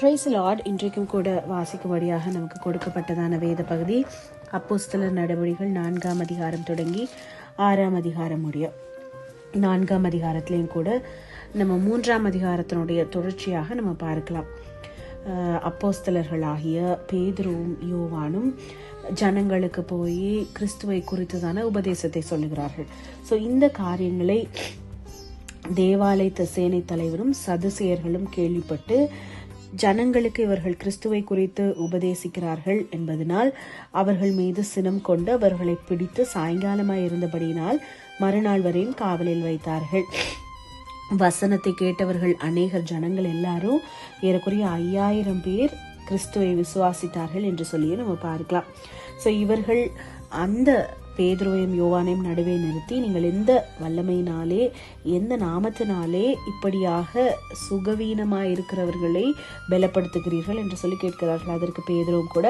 Price Lord இன்றைக்கும் கூட வாசிக்கும்படியாக நமக்கு கொடுக்கப்பட்டதான வேத பகுதி அப்போஸ்தலர் நடவடிக்கைகள் நான்காம் அதிகாரம் தொடங்கி ஆறாம் அதிகாரம் முடிய. நான்காம் அதிகாரத்திலையும் கூட நம்ம மூன்றாம் அதிகாரத்தினுடைய தொடர்ச்சியாக நம்ம பார்க்கலாம். அப்போஸ்தலர்களாகிய பேதுருவும் யோவானும் ஜனங்களுக்கு போய் கிறிஸ்துவை குறித்ததான உபதேசத்தை சொல்லுகிறார்கள். ஸோ இந்த காரியங்களை தேவாலயத்த சேனை தலைவரும் சதுசேயர்களும் கேள்விப்பட்டு ஜனங்களுக்கு இவர்கள் கிறிஸ்துவை குறித்து உபதேசிக்கிறார்கள் என்பதனால் அவர்கள் மீது சினம் கொண்டு அவர்களை பிடித்து சாயங்காலமாய் இருந்தபடியினால் மறுநாள் வரையும் காவலில் வைத்தார்கள். வசனத்தை கேட்டவர்கள் அநேகர் ஜனங்கள் எல்லாரும் ஏறக்குறைய ஐயாயிரம் பேர் கிறிஸ்துவை விசுவாசித்தார்கள் என்று சொல்லியே நம்ம பார்க்கலாம். ஸோ இவர்கள் அந்த பேதுருவையும் யோவானையும் நடுவே நிறுத்தி நீங்கள் எந்த வல்லமையினாலே எந்த நாமத்தினாலே இப்படியாக சுகவீனமாக இருக்கிறவர்களை பலப்படுத்துகிறீர்கள் என்று சொல்லி கேட்கிறார்கள். அதற்கு பேதுருவும் கூட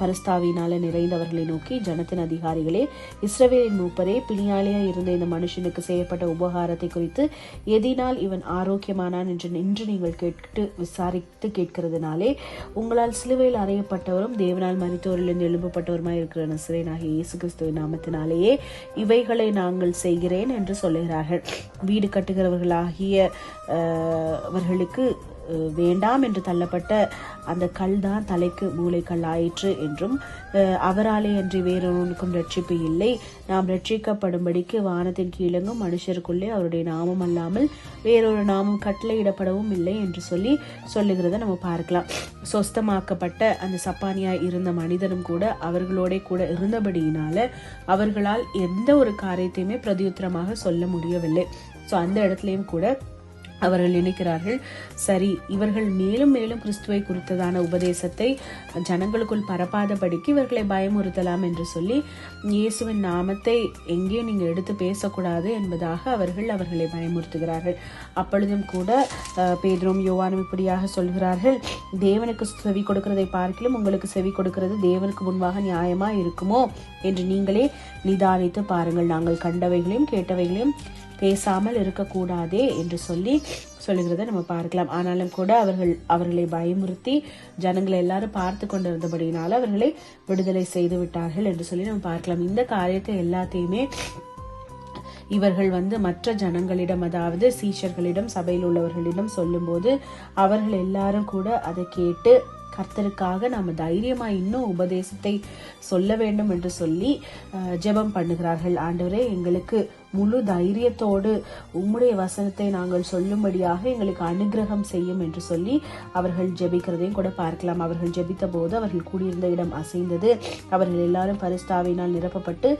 பரஸ்தாவினால நிறைந்தவர்களை நோக்கி ஜனத்தின் அதிகாரிகளே இஸ்ரவேலின் மூப்பரே பிணியாளியாக இருந்த இந்த மனுஷனுக்கு செய்யப்பட்ட உபகாரத்தை குறித்து எதினால் இவன் ஆரோக்கியமானான் என்று நின்று நீங்கள் கேட்டு விசாரித்து கேட்கிறதுனாலே உங்களால் சிலுவையில் அறையப்பட்டவரும் தேவனால் மறித்தோரிலிருந்து எழுப்பப்பட்டவருமாய் இருக்கிற நசிரேனாகிய இயேசு கிறிஸ்துவின் காரணத்தினாலேயே இவைகளை நாங்கள் செய்கிறேன் என்று சொல்லுகிறார்கள். வீடு கட்டுகிறவர்களாகிய அவர்களுக்கு வேண்டாம் என்று தள்ளப்பட்ட அந்த கல் தான் தலைக்கு மூளைக்கல் ஆயிற்று என்றும் அவராலே அன்றி வேறொருவனுக்கும் ரட்சிப்பு இல்லை. நாம் ரட்சிக்கப்படும்படிக்கு வானத்தின் கீழங்கும் மனுஷருக்குள்ளே அவருடைய நாமம் அல்லாமல் வேறொரு நாமம் கட்டளையிடப்படவும் இல்லை என்று சொல்லி சொல்லுகிறத நம்ம பார்க்கலாம். சொஸ்தமாக்கப்பட்ட அந்த சப்பானியா இருந்த மனிதனும் கூட அவர்களோட கூட இருந்தபடியினால அவர்களால் எந்த ஒரு காரியத்தையுமே பிரதியுத்தரமாக சொல்ல முடியவில்லை. ஸோ அந்த இடத்துலையும் கூட அவர்கள் நினைக்கிறார்கள் சரி இவர்கள் மேலும் மேலும் கிறிஸ்துவை குறித்ததான உபதேசத்தை ஜனங்களுக்குள் பரப்பாதபடிக்கு இவர்களை பயமுறுத்தலாம் என்று சொல்லி இயேசுவின் நாமத்தை எங்கேயும் நீங்க எடுத்து பேசக்கூடாது என்பதாக அவர்கள் அவர்களை பயமுறுத்துகிறார்கள். அப்பொழுதும் கூட பேதரும் பேதுரும் யோவானும் இப்படியாக சொல்கிறார்கள் தேவனுக்கு செவி கொடுக்கிறதை பார்க்கிலும் உங்களுக்கு செவி கொடுக்கிறது தேவனுக்கு முன்பாக நியாயமா இருக்குமோ? என்று நீங்களே நிதானித்து பாருங்கள். நாங்கள் கண்டவைகளையும் கேட்டவைகளையும் பேசாமல் இருக்கக்கூடாதே என்று சொல்லி சொல்லுகிறத நம்ம பார்க்கலாம். ஆனாலும் கூட அவர்கள் அவர்களை பயமுறுத்தி ஜனங்களை எல்லாரும் பார்த்து கொண்டிருந்தபடியினால அவர்களை விடுதலை செய்து விட்டார்கள் என்று சொல்லி நம்ம பார்க்கலாம். இந்த காரியத்தை எல்லாத்தையுமே இவர்கள் வந்து மற்ற ஜனங்களிடம் அதாவது சீஷர்களிடம் சபையில் உள்ளவர்களிடம் சொல்லும்போது அவர்கள் எல்லாரும் கூட அதை கேட்டு கர்த்தருக்காக நாம் தைரியமாக இன்னும் உபதேசத்தை சொல்ல வேண்டும் என்று சொல்லி ஜெபம் பண்ணுகிறார்கள். ஆண்டவரே எங்களுக்கு முழு தைரியத்தோடு உம்முடைய வசனத்தை நாங்கள் சொல்லும்படியாக எங்களுக்கு அனுகிரகம் செய்யும் என்று சொல்லி அவர்கள் ஜெபிக்கிறதையும் கூட பார்க்கலாம். அவர்கள் ஜெபித்த போது அவர்கள் கூடியிருந்த இடம் அசைந்தது. அவர்கள் எல்லாரும் பரிஸ்தாவினால் நிரப்பப்பட்டு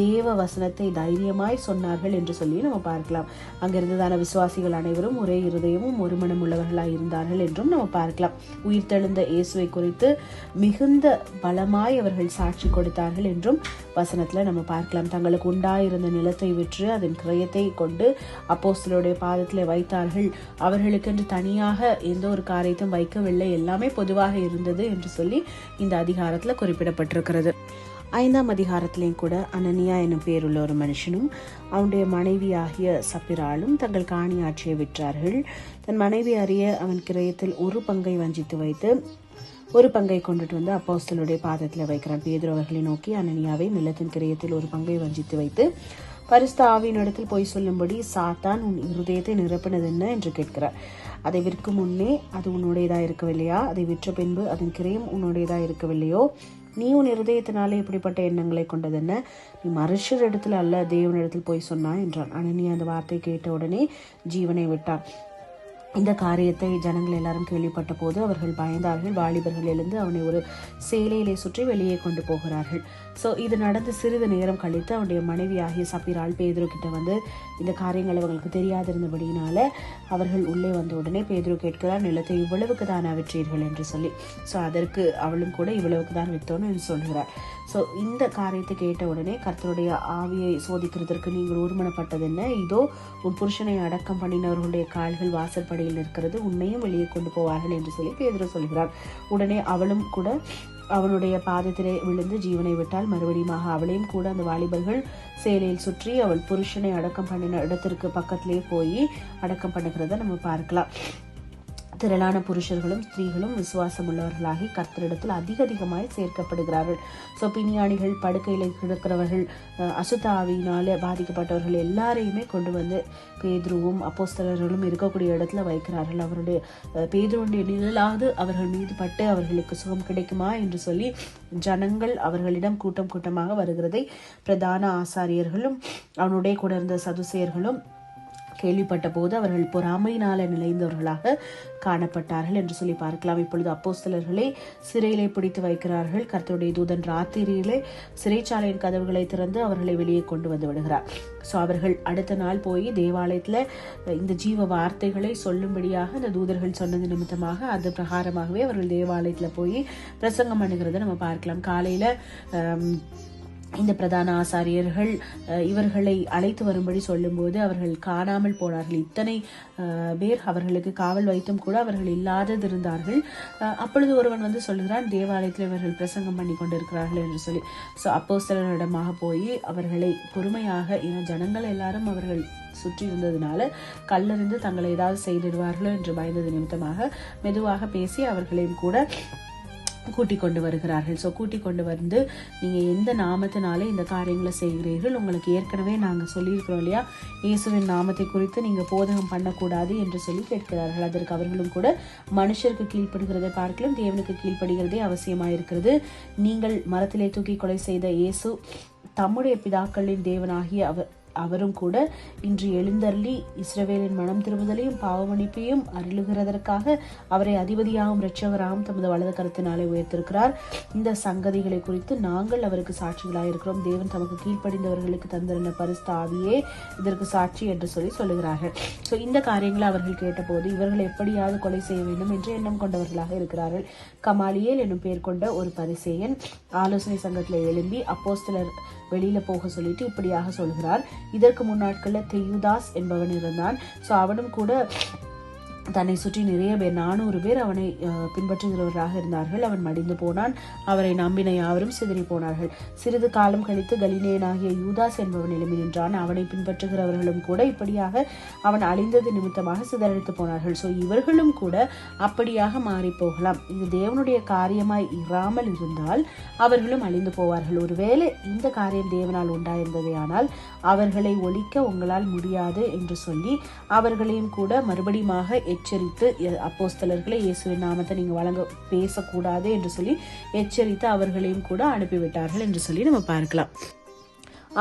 தேவ வசனத்தை தைரியமாய் சொன்னார்கள் என்று சொல்லி நம்ம பார்க்கலாம். அங்கிருந்ததான விசுவாசிகள் அனைவரும் ஒரே இருதயமும் ஒரு மனம் உள்ளவர்களாய் இருந்தார்கள் என்றும் நம்ம பார்க்கலாம். உயிர்த்தெழுந்த இயேசுவை குறித்து மிகுந்த பலமாய் அவர்கள் சாட்சி கொடுத்தார்கள் என்றும் வசனத்தில் நம்ம பார்க்கலாம். தங்களுக்கு உண்டாயிருந்த நிலத்தை விற்று அதன் கிரயத்தை கொண்டு அப்போஸ்தலருடைய பாதத்தில் வைத்தார்கள். அவர்களுக்கென்று தனியாக எந்த ஒரு காரியத்தையும் வைக்கவில்லை. எல்லாமே பொதுவாக இருந்தது என்று சொல்லி இந்த அதிகாரத்தில் குறிப்பிடப்பட்டிருக்கிறது. ஐந்தாம் அதிகாரத்திலையும் கூட அனனியா எனும் பேருள்ள ஒரு மனுஷனும் அவனுடைய மனைவியாகிய சப்பிராலும் தங்கள் காணி ஆட்சியை விற்றார்கள். தன் மனைவி அறிய அவன் கிரயத்தில் ஒரு பங்கை வஞ்சித்து வைத்து ஒரு பங்கை கொண்டுட்டு வந்து அப்போஸ்தலுடைய பாதத்தில் வைக்கிறான். பேதுரு அவர்களை நோக்கி அனனியாவை நிலத்தின் கிரயத்தில் ஒரு பங்கை வஞ்சித்து வைத்து பரிசுத்த ஆவியினிடத்தில் போய் சொல்லும்படி சாத்தான் உன் இருதயத்தை நிரப்பினது என்ன என்று கேட்கிறார். அதை விற்கும் முன்னே அது உன்னுடையதாக இருக்கவில்லையா? அதை விற்ற பின்பு அதன் கிரயம் உன்னுடையதாக இருக்கவில்லையோ? நீ உன் இருதயத்தினாலே இப்படிப்பட்ட எண்ணங்களை கொண்டதென்ன நீ மனுஷரிடத்தில் அல்ல தேவனிடத்தில் போய் சொன்னா என்றான். அனனியா அந்த வார்த்தை கேட்ட உடனே ஜீவனை விட்டான். இந்த காரியத்தை ஜனங்கள் எல்லாரும் கேள்விப்பட்ட போது அவர்கள் பயந்தார்கள். வாலிபர்கள் எழுந்து அவனை ஒரு சேலையிலே சுற்றி வெளியே கொண்டு போகிறார்கள். ஸோ இது நடந்து சிறிது நேரம் கழித்து அவனுடைய மனைவி ஆகிய சப்பிரால் பேதுரு கிட்ட வந்து இந்த காரியங்கள் அவங்களுக்கு தெரியாதிருந்தபடியினால அவர்கள் உள்ளே வந்த உடனே பேதுரு கேட்கிறார் நிலத்தை இவ்வளவுக்கு தான் விற்றீர்கள் என்று சொல்லி. ஸோ அதற்கு அவளும் கூட இவ்வளவுக்கு தான் வித்தோன்னு என்று சொல்கிறார். ஸோ இந்த காரியத்தை கேட்ட உடனே கர்த்தருடைய ஆவியை சோதிக்கிறதற்கு நீங்கள் ஊர்மனப்பட்டது என்ன இதோ உன் புருஷனை அடக்கம் பண்ணினவர்களுடைய கால்கள் வாசற்படியில் இருக்கிறது உன்னையும் வெளியே கொண்டு போவார்கள் என்று சொல்லி பேதுரு சொல்கிறார். உடனே அவளும் கூட அவனுடைய பாதத்திலே விழுந்து ஜீவனை விட்டால் மறுபடியுமாக அவளையும் கூட அந்த வாலிபர்கள் சேலையில் சுற்றி அவள் புருஷனை அடக்கம் பண்ணின இடத்திற்கு பக்கத்திலே போய் அடக்கம் பண்ணுகிறத நம்ம பார்க்கலாம். திரளான புருஷர்களும் ஸ்திரீகளும் விசுவாசம் உள்ளவர்களாகி கர்த்தரிடத்தில் அதிக அதிகமாய் சேர்க்கப்படுகிறார்கள். ஸோ பிணியாணிகள் படுக்கையில் கிடக்கிறவர்கள் அசுத்த ஆவியினால பாதிக்கப்பட்டவர்கள் எல்லாரையுமே கொண்டு வந்து பேதுருவும் அப்போஸ்தலர்களும் இருக்கக்கூடிய இடத்துல வைக்கிறார்கள். அவருடைய பேதுருடைய நிழலாவது அவர்கள் மீது பட்டு அவர்களுக்கு சுகம் கிடைக்குமா என்று சொல்லி ஜனங்கள் அவர்களிடம் கூட்டம் கூட்டமாக வருகிறதை பிரதான ஆசாரியர்களும் அவனுடைய கூட இருந்த சதுசேயர்களும் கேள்விப்பட்ட போது அவர்கள் பொறாமையினால நிலைந்தவர்களாக காணப்பட்டார்கள் என்று சொல்லி பார்க்கலாம். இப்பொழுது அப்போஸ்தலர்களை சிறையிலே பிடித்து வைக்கிறார்கள். கர்த்தருடைய தூதன் ராத்திரியிலே சிறைச்சாலையின் கதவுகளை திறந்து அவர்களை வெளியே கொண்டு வந்து விடுகிறார். ஸோ அவர்கள் அடுத்த நாள் போய் தேவாலயத்தில் இந்த ஜீவ வார்த்தைகளை சொல்லும்படியாக இந்த தூதர்கள் சொன்னது நிமித்தமாக அது பிரகாரமாகவே அவர்கள் தேவாலயத்தில் போய் பிரசங்கம் பண்ணுகிறத நம்ம பார்க்கலாம். காலையில் இந்த பிரதான ஆசாரியர்கள் இவர்களை அழைத்து வரும்படி சொல்லும்போது அவர்கள் காணாமல் போனார்கள். இத்தனை பேர் அவர்களுக்கு காவல் வைத்தும் கூட அவர்கள் இல்லாதது இருந்தார்கள் அப்பொழுது ஒருவன் வந்து சொல்லுகிறான் தேவாலயத்தில் இவர்கள் பிரசங்கம் பண்ணி கொண்டிருக்கிறார்கள் என்று சொல்லி. ஸோ அப்போ சிலரிடமாக போய் அவர்களை பொறுமையாக ஏன்னா ஜனங்கள் எல்லாரும் அவர்கள் சுற்றி இருந்ததுனால கல்லறிந்து தங்களை ஏதாவது செய்திடுவார்களோ என்று பயந்தது நிமித்தமாக மெதுவாக பேசி அவர்களையும் கூட கூட்டிக் கொண்டு வருகிறார்கள். ஸோ கூட்டிக் கொண்டு வந்து நீங்கள் எந்த நாமத்தினாலே இந்த காரியங்களை செய்கிறீர்கள் உங்களுக்கு ஏற்கனவே நாங்கள் சொல்லியிருக்கிறோம் இல்லையா? இயேசுவின் நாமத்தை குறித்து நீங்கள் போதகம் பண்ணக்கூடாது என்று சொல்லி கேட்கிறார்கள். அதற்கு அவர்களும் கூட மனுஷருக்கு கீழ்ப்படுகிறதை பார்க்கலாம் தேவனுக்கு கீழ்ப்படுகிறதே அவசியமாக இருக்கிறது. நீங்கள் மரத்திலே தூக்கி கொலை செய்த இயேசு தம்முடைய பிதாக்களின் தேவனாகிய அவர் அவரும் கூட இன்று எழுந்தள்ளி இஸ்ரவேலின் மனம் திரும்புதலையும் பாவமணிப்பையும் அருளுகிறதற்காக அவரை அதிபதியாகவும் இரட்சகராகவும் தமது வலது கருத்தினாலே உயர்த்திருக்கிறார். இந்த சங்கதிகளை குறித்து நாங்கள் அவருக்கு சாட்சிகளாயிருக்கிறோம் தேவன் தமக்கு கீழ்ப்படிந்தவர்களுக்கு தந்திருந்த பரிசுத்த ஆவியே இதற்கு சாட்சி என்று சொல்லி சொல்லுகிறார்கள். ஸோ இந்த காரியங்களை அவர்கள் கேட்டபோது இவர்கள் எப்படியாவது கொலை செய்ய வேண்டும் என்று எண்ணம் கொண்டவர்களாக இருக்கிறார்கள். கமாலியேல் என்னும் பெயர் கொண்ட ஒரு பரிசேயன் ஆலோசனை சங்கத்தில் எழும்பி அப்போஸ்தலர் வெளியில போக சொல்லிட்டு இப்படியாக சொல்கிறார். இதற்கு முன்னாட்கள்ல தெயுதாஸ் என்பவன் இருந்தான். ஸோ அவனும் கூட தன்னை சுற்றி நிறைய பேர் நானூறு பேர் அவனை பின்பற்றுகிறவராக இருந்தார்கள். அவன் மடிந்து போனான். அவரை நம்பின யாவரும் சிதறி போனார்கள். சிறிது காலம் கழித்து கலினேயனாகிய யூதாஸ் என்பவன் எழுப்பி நின்றான். அவனை பின்பற்றுகிறவர்களும் கூட இப்படியாக அவன் அழிந்தது நிமித்தமாக சிதறடித்து போனார்கள். ஸோ இவர்களும் கூட அப்படியாக மாறி போகலாம். இது தேவனுடைய காரியமாய் இராமல் இருந்தால் அவர்களும் அழிந்து போவார்கள். ஒருவேளை இந்த காரியம் தேவனால் உண்டாயிருந்ததே ஆனால் அவர்களை ஒழிக்க உங்களால் முடியாது என்று சொல்லி அவர்களையும் கூட மறுபடியுமாக எச்சரித்து அப்போஸ்தலர்களை இயேசுவின் நாமத்தை நீங்க வழங்க பேசக்கூடாது என்று சொல்லி எச்சரித்து அவர்களையும் கூட அனுப்பிவிட்டார்கள் என்று சொல்லி நம்ம பார்க்கலாம்.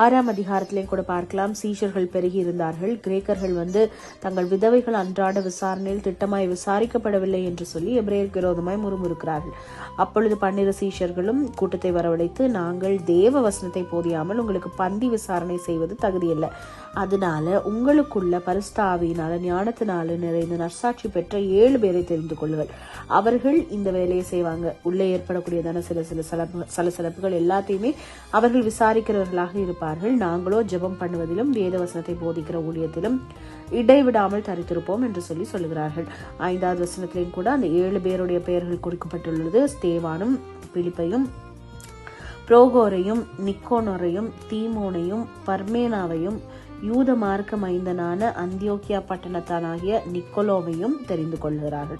ஆறாம் அதிகாரத்திலையும் கூட பார்க்கலாம். சீஷர்கள் பெருகி இருந்தார்கள். கிரேக்கர்கள் வந்து தங்கள் விதவைகள் அன்றாட விசாரணையில் திட்டமாய் விசாரிக்கப்படவில்லை என்று சொல்லி எப்ரேயர் விரோதமாய் முறுமுறுக்கிறார்கள். அப்பொழுது பன்னிரு சீஷர்களும் கூட்டத்தை வரவழைத்து நாங்கள் தேவ வசனத்தை போதியாமல் உங்களுக்கு பந்தி விசாரணை செய்வது தகுதியில்லை. அதனால உங்களுக்குள்ள பரிசுத்த ஞானத்தினால நிறைந்த நற்சாட்சி பெற்ற ஏழு பேரை தெரிந்து கொள்ளுங்கள். அவர்கள் இந்த வேலையை செய்வாங்க. உள்ளே ஏற்படக்கூடியதான சில சில சில சலசலப்புகள் எல்லாத்தையுமே அவர்கள் விசாரிக்கிறவர்களாக இருப்பார்கள். நாங்களோ ஜெபம் பண்ணுவதிலும் வேத வசனத்தை போதிக்கிற ஊழியத்திலும் இடைவிடாமல் தரித்திருப்போம் என்று சொல்லி சொல்லுகிறார்கள். ஐந்தாவது வசனத்திலையும் கூட அந்த ஏழு பேருடைய பெயர்கள் குறிக்கப்பட்டுள்ளது. ஸ்தேவானும் பிலிப்பையும் புரோகோரையும் நிக்கோனோரையும் தீமோனையும் பர்மேனாவையும் யூத மார்க்க மைந்தனான அந்தியோக்கியா பட்டணத்தானாகிய நிக்கோலோவையும் தெரிந்து கொள்கிறார்கள்.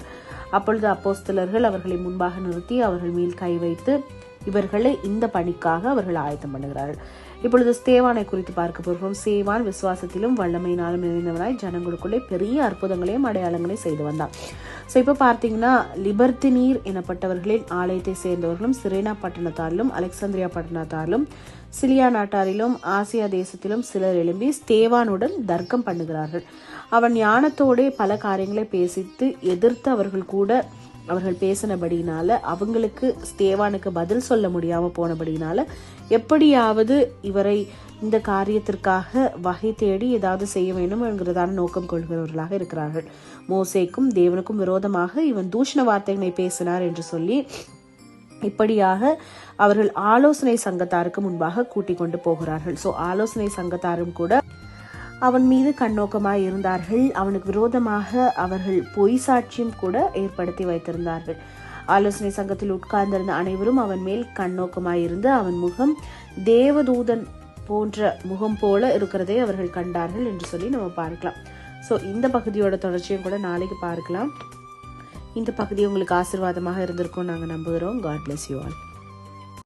அப்பொழுது அப்போஸ்தலர்கள் அவர்களை முன்பாக நிறுத்தி அவர்கள் மேல் கை வைத்து இவர்களை இந்த பணிக்காக அவர்கள் ஆயத்தம் பண்ணுகிறார்கள். இப்பொழுது ஸ்தேவானை குறித்து பார்க்க போகிறோம். சேவான் விசுவாசத்திலும் வல்லமையினாலும் நிறைந்தவனாய் ஜனங்களுக்குள்ளே பெரிய அற்புதங்களையும் அடையாளங்களையும் செய்து வந்தான். ஸோ இப்போ பார்த்தீங்கன்னா லிபர்த்தி நீர் எனப்பட்டவர்களின் ஆலயத்தை சேர்ந்தவர்களும் சிரேனா பட்டணத்தாரிலும் அலெக்சாந்திரியா பட்டணத்தாரிலும் சிலியா நாட்டாரிலும் ஆசியா தேசத்திலும் சிலர் எழும்பி ஸ்தேவானுடன் தர்க்கம் பண்ணுகிறார்கள். அவன் ஞானத்தோடே பல காரியங்களை பேசித்து எதிர்த்து அவர்கள் கூட அவர்கள் பேசினபடியினால அவங்களுக்கு ஸ்தேவானுக்கு பதில் சொல்ல முடியாம போனபடினால எப்படியாவது இவரை இந்த காரியத்திற்காக வகை தேடி ஏதாவது செய்ய வேண்டும் என்கிறதான நோக்கம் கொள்கிறவர்களாக இருக்கிறார்கள். மோசேக்கும் தேவனுக்கும் விரோதமாக இவன் தூஷண வார்த்தைகளை பேசினார் என்று சொல்லி இப்படியாக அவர்கள் ஆலோசனை சங்கத்தாருக்கு முன்பாக கூட்டிக் கொண்டு போகிறார்கள். ஸோ ஆலோசனை சங்கத்தாரும் கூட அவன் மீது கண்ணோக்கமாய் இருந்தார்கள். அவனுக்கு விரோதமாக அவர்கள் பொய் சாட்சியம் கூட ஏற்படுத்தி வைத்திருந்தார்கள். ஆலோசனை சங்கத்தில் உட்கார்ந்திருந்த அனைவரும் அவன் மேல் கண்ணோக்கமாயிருந்து அவன் முகம் தேவதூதன் போன்ற முகம் போல இருக்கிறதை அவர்கள் கண்டார்கள் என்று சொல்லி நம்ம பார்க்கலாம். ஸோ இந்த பகுதியோட தொடர்ச்சியும் கூட நாளைக்கு பார்க்கலாம். இந்த பகுதி உங்களுக்கு ஆசீர்வாதமாக இருந்திருக்கும் நாங்கள் நம்புகிறோம். God bless you all